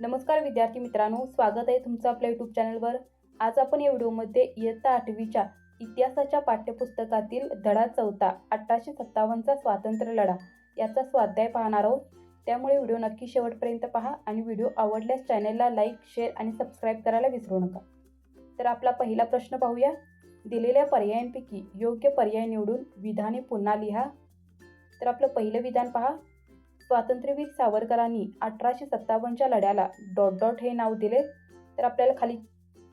नमस्कार विद्यार्थी मित्रांनो स्वागत आहे तुमचं आपल्या यूट्यूब चॅनलवर आज आपण या व्हिडिओमध्ये इयत्ता आठवीच्या इतिहासाच्या पाठ्यपुस्तकातील धडा चौथा अठराशे सत्तावन्नचा स्वातंत्र्य लढा याचा स्वाध्याय पाहणार आहोत. त्यामुळे व्हिडिओ नक्की शेवटपर्यंत पहा आणि व्हिडिओ आवडल्यास चॅनलला लाईक शेअर आणि सबस्क्राईब करायला विसरू नका. तर आपला पहिला प्रश्न पाहूया. दिलेल्या पर्यायांपैकी योग्य पर्याय निवडून विधाने पुन्हा लिहा. तर आपलं पहिलं विधान पहा. स्वातंत्र्यवीर सावरकरांनी अठराशे सत्तावन्नच्या लढ्याला डॉट डॉट हे नाव दिले. तर आपल्याला खाली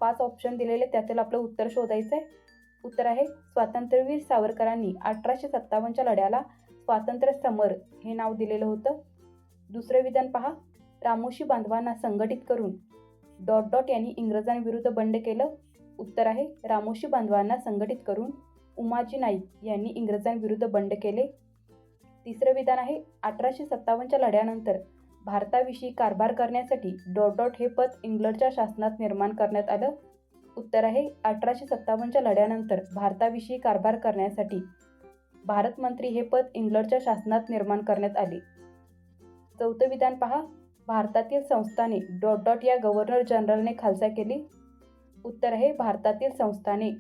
पाच ऑप्शन दिलेले त्यातील आपलं उत्तर शोधायचं आहे उत्तर आहे स्वातंत्र्यवीर सावरकरांनी अठराशे सत्तावन्नच्या लढ्याला स्वातंत्र्य समर हे नाव दिलेलं होतं. दुसरं विधान पहा रामोशी बांधवांना संघटित करून डॉट डॉट यांनी इंग्रजांविरुद्ध बंड केलं. उत्तर आहे रामोशी बांधवांना संघटित करून उमाजी नाईक यांनी इंग्रजांविरुद्ध बंड केले. तिसरं विधान आहे अठराशे सत्तावन्नच्या लढ्यानंतर. भारताविषयी कारभार करण्यासाठी डॉट डॉट हे पद इंग्लंडच्या शासनात निर्माण करण्यात आलं. उत्तर आहे अठराशे सत्तावन्नच्या लढ्यानंतर भारताविषयी कारभार करण्यासाठी भारत मंत्री हे पद इंग्लंडच्या शासनात निर्माण करण्यात आले. चौथं विधान पहा. भारतातील संस्थाने डॉट डॉट या गव्हर्नर जनरलने खालसा केली. उत्तर आहे भारतातील संस्थाने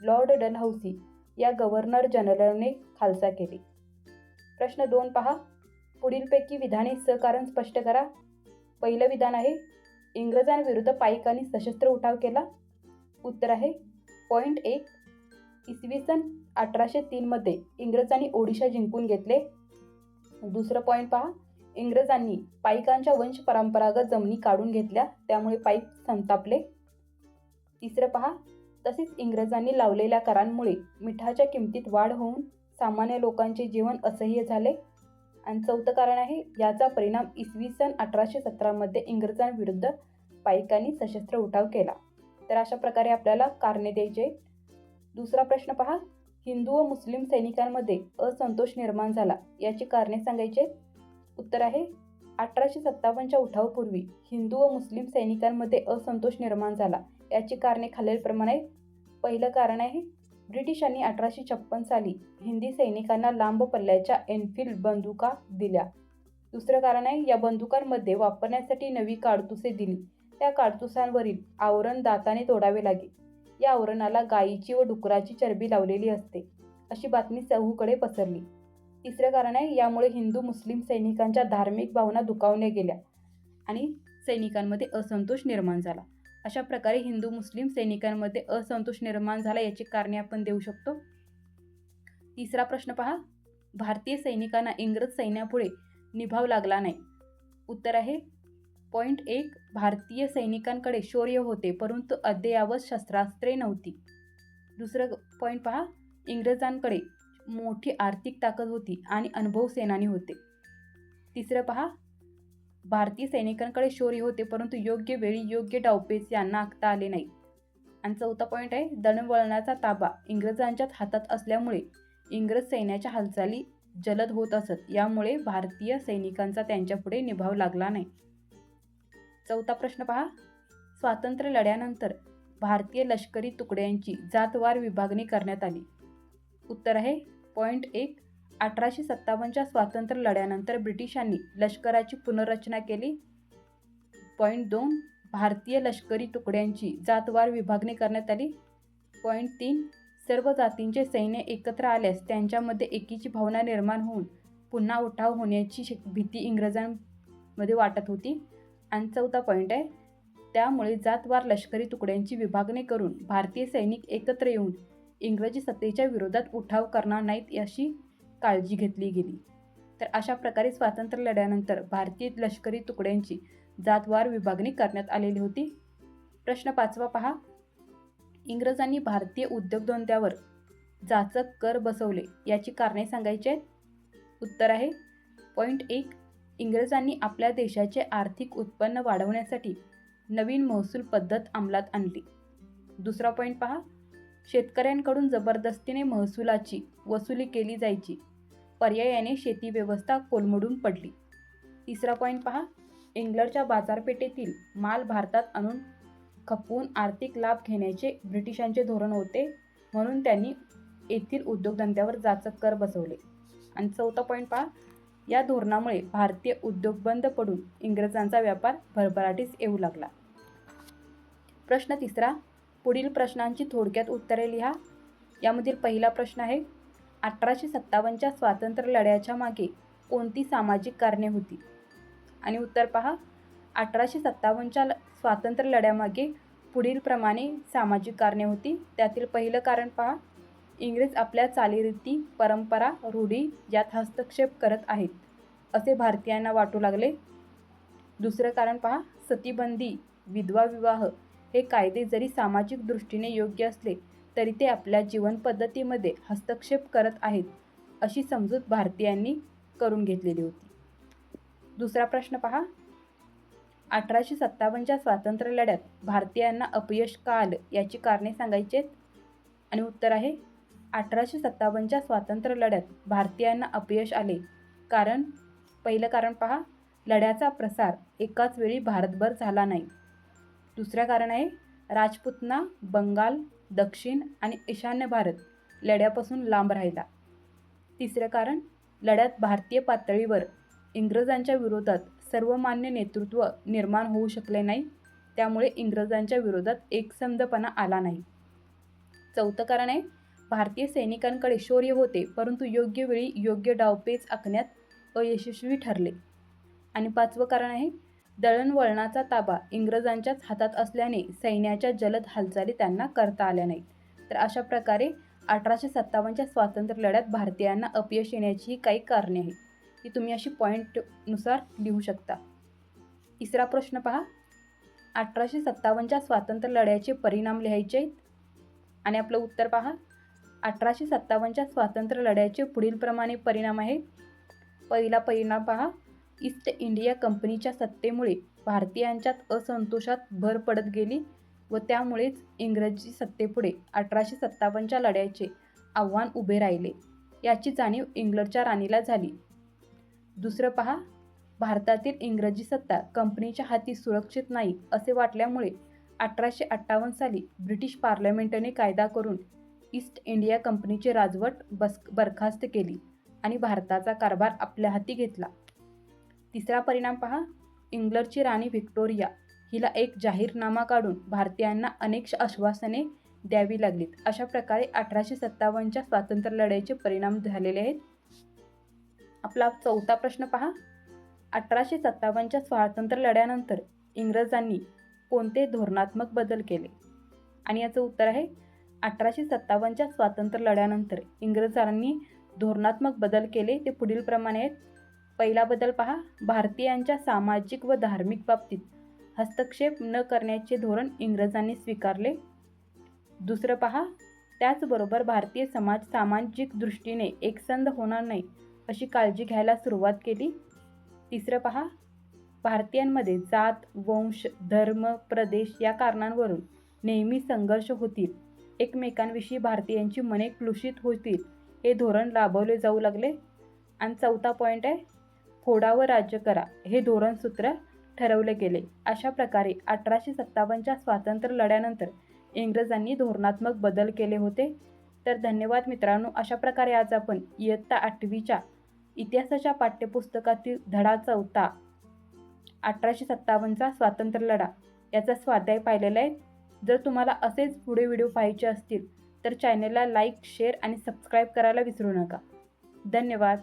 लॉर्ड डनहौसी या गव्हर्नर जनरलने खालसा केली. प्रश्न दोन पहा. पुढीलपैकी विधाने सहकारण स्पष्ट करा. पहिलं विधान आहे इंग्रजांविरुद्ध पाईकांनी सशस्त्र उठाव केला. उत्तर आहे पॉईंट एक. इसवी सन अठराशे तीनमध्ये इंग्रजांनी ओडिशा जिंकून घेतले. दुसरं पॉईंट पहा इंग्रजांनी पाईकांच्या वंश परंपरागत जमिनी काढून घेतल्या त्यामुळे पाईक संतापले. तिसरं पहा तसेच इंग्रजांनी लावलेल्या करांमुळे मिठाच्या किमतीत वाढ होऊन सामान्य लोकांचे जीवन असह्य झाले. आणि चौथं कारण आहे याचा परिणाम इसवी सन अठराशे सतरामध्ये इंग्रजांविरुद्ध पाईकांनी सशस्त्र उठाव केला. तर अशा प्रकारे आपल्याला कारणे द्यायचे दुसरा प्रश्न पहा हिंदू व मुस्लिम सैनिकांमध्ये असंतोष निर्माण झाला याची कारणे सांगायचे उत्तर आहे अठराशे सत्तावन्नच्या उठावापूर्वी हिंदू व मुस्लिम सैनिकांमध्ये असंतोष निर्माण झाला याची कारणे खालीलप्रमाणे पहिलं कारण आहे ब्रिटिशांनी अठराशे छप्पन साली हिंदी सैनिकांना लांब पल्ल्याच्या एनफिल्ड बंदुका दिल्या. दुसरं कारण आहे या बंदुकांमध्ये वापरण्यासाठी नवी काडतुसे दिली. त्या काडतुसांवरील आवरण दाताने तोडावे लागे. या आवरणाला गायीची व डुकराची चरबी लावलेली असते अशी बातमी चहूकडे पसरली. तिसरं कारण आहे यामुळे हिंदू मुस्लिम सैनिकांच्या धार्मिक भावना दुखावल्या गेल्या आणि सैनिकांमध्ये असंतोष निर्माण झाला. अशा प्रकारे हिंदू मुस्लिम सैनिकांमध्ये असंतोष निर्माण झाला याची कारणे आपण देऊ शकतो. तिसरा प्रश्न पहा. भारतीय सैनिकांना इंग्रज सैन्यापुढे निभाव लागला नाही. उत्तर आहे. पॉईंट एक भारतीय सैनिकांकडे शौर्य होते परंतु अद्ययावत शस्त्रास्त्रे नव्हती. दुसरं पॉईंट पहा. इंग्रजांकडे मोठी आर्थिक ताकद होती आणि अनुभव सेनानी होते. तिसरं पहा. भारतीय सैनिकांकडे शौर्य होते परंतु योग्य वेळी योग्य डावपेच यांना आखता आले नाही. आणि चौथा पॉईंट आहे दळणवळणाचा ताबा. इंग्रजांच्याच हातात असल्यामुळे इंग्रज सैन्याच्या हालचाली जलद होत असत. यामुळे भारतीय सैनिकांचा त्यांच्यापुढे निभाव लागला नाही. चौथा प्रश्न पहा. स्वातंत्र्य लढ्यानंतर भारतीय लष्करी तुकड्यांची जातवार विभागणी करण्यात आली. उत्तर आहे पॉईंट एक अठराशे सत्तावन्नच्या स्वातंत्र्य लढ्यानंतर ब्रिटिशांनी लष्कराची पुनर्रचना केली. पॉईंट दोन भारतीय लष्करी तुकड्यांची जातवार विभागणी करण्यात आली. पॉईंट तीन सर्व जातींचे सैन्य एकत्र आल्यास त्यांच्यामध्ये एकीची भावना निर्माण होऊन पुन्हा उठाव होण्याची शक भीती इंग्रजांमध्ये वाटत होती. आणि चौथा पॉईंट आहे त्यामुळे जातवार लष्करी तुकड्यांची विभागणी करून भारतीय सैनिक एकत्र येऊन इंग्रजी सत्तेच्या विरोधात उठाव करणार नाहीत अशी काळजी घेतली गेली. तर अशा प्रकारे स्वातंत्र्य लढ्यानंतर भारतीय लष्करी तुकड्यांची जातवार विभागणी करण्यात आलेली होती. प्रश्न पाचवा पहा. इंग्रजांनी भारतीय उद्योगधंद्यावर जाचक कर बसवले याची कारणे सांगायची आहेत? उत्तर आहे. पॉईंट एक. इंग्रजांनी आपल्या देशाचे आर्थिक उत्पन्न वाढवण्यासाठी नवीन महसूल पद्धत अंमलात आणली. दुसरा पॉईंट पहा. शेतकऱ्यांकडून जबरदस्तीने महसुलाची वसुली केली जायची. पर्यायाने शेती व्यवस्था कोलमडून पडली. तिसरा पॉईंट पहा. इंग्लंडच्या बाजारपेठेतील माल भारतात आणून खपवून आर्थिक लाभ घेण्याचे ब्रिटिशांचे धोरण होते म्हणून त्यांनी येथील उद्योगधंद्यावर जाचक कर बसवले. आणि चौथा पॉईंट पहा. या धोरणामुळे भारतीय उद्योग बंद पडून इंग्रजांचा व्यापार भरभराटीस येऊ लागला. प्रश्न तिसरा. पुढील प्रश्नांची थोडक्यात उत्तरे लिहा. यामधील पहिला प्रश्न आहे अठराशे सत्तावन्नच्या स्वातंत्र्य लढ्याच्या मागे कोणती सामाजिक कारणे होती? आणि उत्तर पहा. अठराशे सत्तावन्नच्या ल स्वातंत्र्य लढ्यामागे पुढीलप्रमाणे सामाजिक कारणे होती. त्यातील पहिलं कारण पहा. इंग्रज आपल्या चालीरीती परंपरा रूढी यात हस्तक्षेप करत आहेत असे भारतीयांना वाटू लागले. दुसरं कारण पहा. सतीबंदी विधवा विवाह हे कायदे जरी सामाजिक दृष्टीने योग्य असले तरी ते आपल्या जीवनपद्धतीमध्ये हस्तक्षेप करत आहेत अशी समजूत भारतीयांनी करून घेतलेली होती. दुसरा प्रश्न पहा. अठराशे सत्तावन्नच्या स्वातंत्र्य लढ्यात भारतीयांना अपयश का आलं? याची कारणे सांगायची आहेत? आणि उत्तर आहे अठराशे सत्तावन्नच्या स्वातंत्र्य लढ्यात भारतीयांना अपयश आले. कारण पहिलं कारण पहा लढ्याचा प्रसार एकाच वेळी भारतभर झाला नाही. दुसरं कारण आहे राजपूतना बंगाल दक्षिण आणि ईशान्य भारत लढ्यापासून लांब राहिला. तिसरं कारण लढ्यात भारतीय पातळीवर इंग्रजांच्या विरोधात सर्वमान्य नेतृत्व निर्माण होऊ शकले नाही त्यामुळे इंग्रजांच्या विरोधात एकसंधपणा आला नाही. चौथं कारण आहे भारतीय सैनिकांकडे शौर्य होते परंतु योग्य वेळी योग्य डावपेच आखण्यात अयशस्वी ठरले. आणि पाचवं कारण आहे दळणवळणाचा ताबा इंग्रजांच्याच हातात असल्याने सैन्याच्या जलद हालचाली त्यांना करता आल्या नाहीत. तर अशा प्रकारे अठराशे सत्तावन्नच्या स्वातंत्र्य लढ्यात भारतीयांना अपयश येण्याची काही कारणे आहेत. ती तुम्ही अशी पॉईंटनुसार लिहू शकता. तिसरा प्रश्न पहा. अठराशे सत्तावन्नच्या स्वातंत्र्य लढ्याचे परिणाम लिहायचे आहेत. आणि आपलं उत्तर पहा. अठराशे सत्तावन्नच्या स्वातंत्र्य लढ्याचे पुढीलप्रमाणे परिणाम आहेत. पहिला परिणाम पहा. ईस्ट इंडिया कंपनीच्या सत्तेमुळे भारतीयांच्यात असंतोषात भर पडत गेली व त्यामुळेच इंग्रजी सत्तेपुढे अठराशे सत्तावन्नच्या लढ्याचे आव्हान उभे राहिले. याची जाणीव इंग्लंडच्या राणीला झाली. दुसरं पहा भारतातील इंग्रजी सत्ता कंपनीच्या हाती सुरक्षित नाही असे वाटल्यामुळे अठराशे अठ्ठावन्न साली ब्रिटिश पार्लमेंटने कायदा करून ईस्ट इंडिया कंपनीचे राजवट बस बरखास्त केली आणि भारताचा कारभार आपल्या हाती घेतला. तिसरा परिणाम पहा. इंग्लंडची राणी व्हिक्टोरिया हिला एक जाहीरनामा काढून भारतीयांना अनेक आश्वासने द्यावी लागलीत. अशा प्रकारे अठराशे सत्तावन्नच्या स्वातंत्र्य लढाईचे परिणाम झालेले आहेत. आपला चौथा प्रश्न पहा. अठराशे सत्तावन्नच्या स्वातंत्र्य लढ्यानंतर इंग्रजांनी कोणते धोरणात्मक बदल केले? आणि याचं उत्तर आहे अठराशे सत्तावन्नच्या स्वातंत्र्य लढ्यानंतर इंग्रजांनी धोरणात्मक बदल केले. ते पुढीलप्रमाणे आहेत. पहिला बदल पहा. भारतीयांच्या सामाजिक व धार्मिक बाबतीत हस्तक्षेप न करण्याचे धोरण इंग्रजांनी स्वीकारले. दुसरं पहा. त्याचबरोबर भारतीय समाज सामाजिक दृष्टीने एकसंध होणार नाही अशी काळजी घ्यायला सुरुवात केली. तिसरं पहा. भारतीयांमध्ये जात वंश धर्म प्रदेश या कारणांवरून नेहमी संघर्ष होतील. एकमेकांविषयी भारतीयांची मने क्लुषित होतील. हे धोरण राबवले जाऊ लागले. आणि चौथा पॉईंट आहे. फोडावर राज्य करा हे धोरण सूत्र ठरवले गेले. अशा प्रकारे अठराशे सत्तावन्नच्या स्वातंत्र्य लढ्यानंतर इंग्रजांनी धोरणात्मक बदल केले होते. तर धन्यवाद मित्रांनो अशा प्रकारे आज आपण इयत्ता आठवीच्या इतिहासाच्या पाठ्यपुस्तकातील धडा चौथा अठराशे सत्तावन्नचा स्वातंत्र्य लढा याचा स्वाध्याय पाहिलेला आहे. जर तुम्हाला असेच पुढे व्हिडिओ पाहायचे असतील तर चॅनलला लाईक शेअर आणि सबस्क्राईब करायला विसरू नका. धन्यवाद.